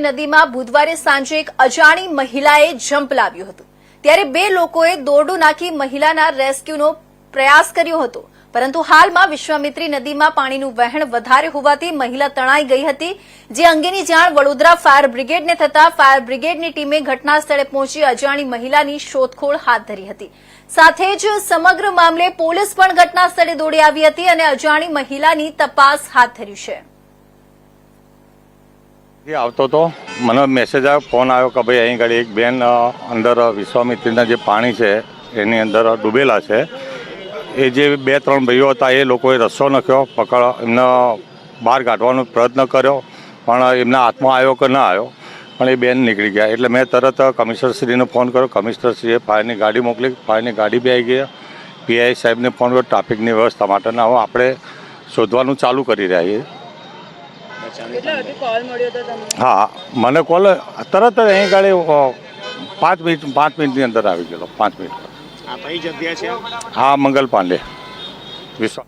નદીમાં બુધવારે સાંજે એક અજાણી મહિલાએ જંપ લાવ્યું હતું. ત્યારે બે લોકોએ દોરડું નાખી મહિલાના રેસ્ક્યુનો પ્રયાસ કર્યો હતો. પરંતુ હાલમાં વિશ્વામિત્રી નદીમાં પાણીનું વહેણ વધારે હોવાથી મહિલા તણાઈ ગઈ હતી, જે અંગેની જાણ વડોદરા ફાયર બ્રિગેડને થતા ફાયર બ્રિગેડની ટીમે ઘટના સ્થળે પહોંચી અજાણી મહિલાની શોધખોળ હાથ ધરી હતી. સાથે જ સમગ્ર મામલે પોલીસ પણ ઘટના સ્થળે દોડી આવી હતી અને અજાણી મહિલાની તપાસ હાથ ધરી છે. એ આવતો હતો મને મેસેજ આવ્યો ફોન આવ્યો કે ભાઈ અહીં આગળ એક બેન અંદર વિશ્વામિત્રીના જે પાણી છે, એની અંદર ડૂબેલા છે. એ જે બે ત્રણ ભાઈઓ હતા, એ લોકોએ રસ્સો નાખ્યો, પકડ, એમને બહાર કાઢવાનો પ્રયત્ન કર્યો, પણ એમના હાથમાં આવ્યો કે ના આવ્યો, પણ એ બેન નીકળી ગયા. એટલે મેં તરત કમિશનરશ્રીને ફોન કર્યો. કમિશનરશ્રીએ ફાયરની ગાડી મોકલી ફાયરની ગાડી બી આવી ગયા પીઆઈ સાહેબને ફોન કર્યો ટ્રાફિકની વ્યવસ્થા માટેના હવે આપણે શોધવાનું ચાલુ કરી રહ્યા છીએ. હા મને કોલ તરત જ અહીં ગાડી પાંચ મિનિટ પાંચ મિનિટની અંદર આવી ગયેલો પાંચ મિનિટ. હા મંગલ પાંડે. વિશ્વ